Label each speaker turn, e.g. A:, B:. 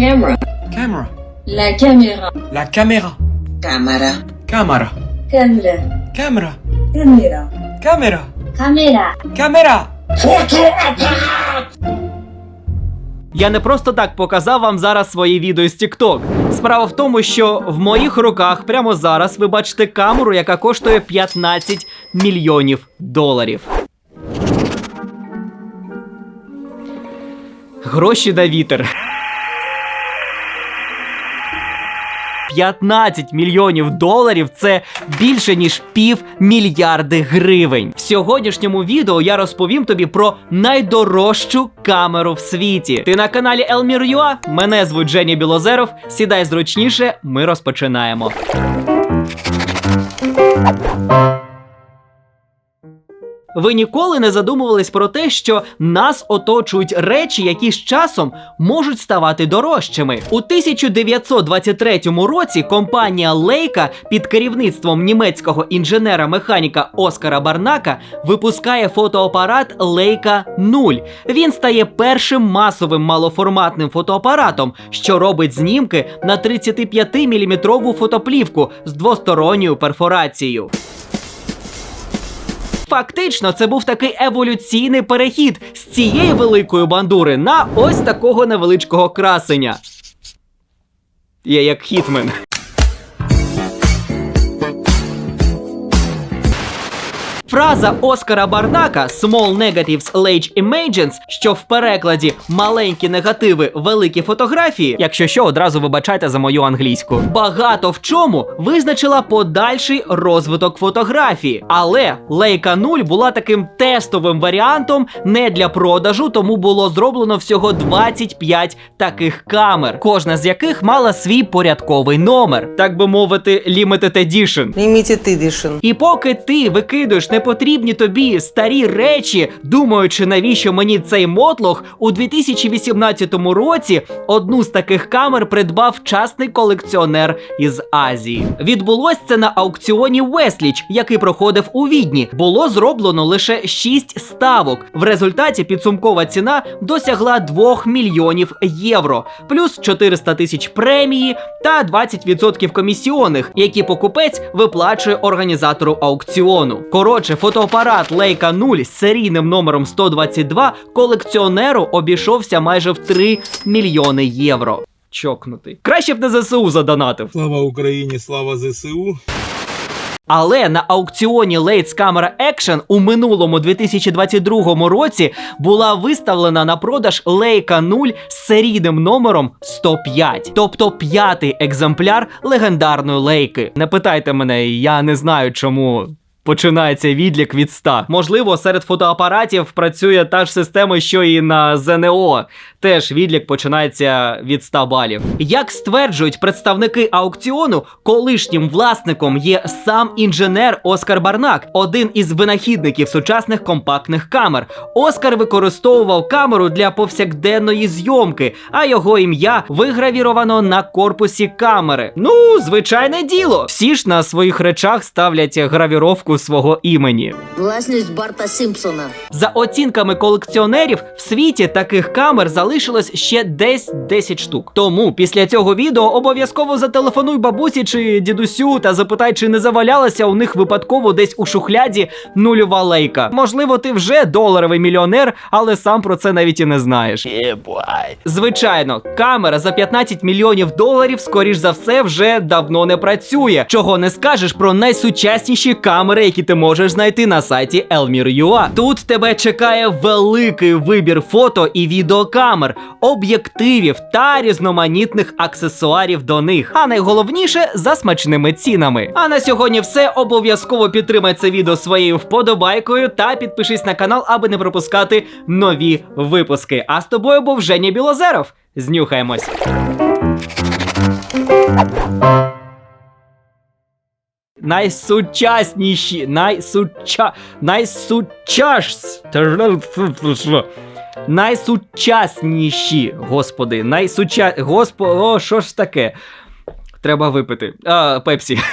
A: Camera.
B: Camera.
A: La caméra.
B: La caméra. Camera.
A: Camera.
B: Camera.
A: Caméra.
B: Camera.
A: Caméra.
B: Camera.
C: Я не просто так показав вам зараз своє відео з TikTok. Справа в тому, що в моїх руках прямо зараз ви бачите камеру, яка коштує 15 мільйонів доларів. Гроші на вітер. 15 мільйонів доларів це більше ніж пів мільярди гривень. В сьогоднішньому відео я розповім тобі про найдорожчу камеру в світі. Ти на каналі Елмір.Юа, Мене звуть Жені Білозеров. Сідай зручніше, ми розпочинаємо. Ви ніколи не задумувались про те, що нас оточують речі, які з часом можуть ставати дорожчими. У 1923 році компанія Leica під керівництвом німецького інженера-механіка Оскара Барнака випускає фотоапарат Leica 0. Він стає першим масовим малоформатним фотоапаратом, що робить знімки на 35-мм фотоплівку з двосторонньою перфорацією. Фактично, це був такий еволюційний перехід з цієї великої бандури на ось такого невеличкого красення. Я як хітмен. Фраза Оскара Барнака Small Negatives Large Images, що в перекладі маленькі негативи, великі фотографії, якщо що, одразу вибачайте за мою англійську. Багато в чому визначила подальший розвиток фотографії. Але Leica 0 була таким тестовим варіантом не для продажу, тому було зроблено всього 25 таких камер, кожна з яких мала свій порядковий номер, так би мовити, limited edition.
D: Limited Edition.
C: І поки ти викидуєш непотрібні тобі старі речі, думаючи, навіщо мені цей мотлох, у 2018 році одну з таких камер придбав частний колекціонер із Азії. Відбулось це на аукціоні Весліч, який проходив у Відні. Було зроблено лише 6 ставок. В результаті підсумкова ціна досягла 2 мільйонів євро, плюс 400 тисяч премії та 20% комісіонних, які покупець виплачує організатору аукціону. Коротше, фотоапарат Leica 0 з серійним номером 122 колекціонеру обійшовся майже в 3 мільйони євро. Чокнутий. Краще б не ЗСУ задонатив.
E: Слава Україні, слава ЗСУ.
C: Але на аукціоні Leitz Camera Action у минулому 2022 році була виставлена на продаж Leica 0 з серійним номером 105, тобто п'ятий екземпляр легендарної лейки. Не питайте мене, я не знаю чому. Починається відлік від 100. Можливо, серед фотоапаратів працює та ж система, що і на ЗНО. Теж відлік починається від 100 балів. Як стверджують представники аукціону, колишнім власником є сам інженер Оскар Барнак, один із винахідників сучасних компактних камер. Оскар використовував камеру для повсякденної зйомки, а його ім'я вигравіровано на корпусі камери. Ну, звичайне діло. Всі ж на своїх речах ставлять гравіровку свого імені.
F: Власність Барта Сімпсона.
C: За оцінками колекціонерів, в світі таких камер залишилось ще десь 10 штук. Тому після цього відео обов'язково зателефонуй бабусі чи дідусю та запитай, чи не завалялася у них випадково десь у шухляді нульова лейка. Можливо, ти вже доларовий мільйонер, але сам про це навіть і не знаєш. Звичайно, камера за 15 мільйонів доларів, скоріш за все, вже давно не працює. Чого не скажеш про найсучасніші камери, які ти можеш знайти на сайті Elmir.ua. Тут тебе чекає великий вибір фото і відеокамер, об'єктивів та різноманітних аксесуарів до них. А найголовніше за смачними цінами. А на сьогодні все. Обов'язково підтримай це відео своєю вподобайкою та підпишись на канал, аби не пропускати нові випуски. А з тобою був Женя Білозеров. Знюхаємось. Найсучасніші, найсуча... найсучас... Найсучасніші, господи, найсуча... Госпо... О, що ж таке? Треба випити. А, пепсі.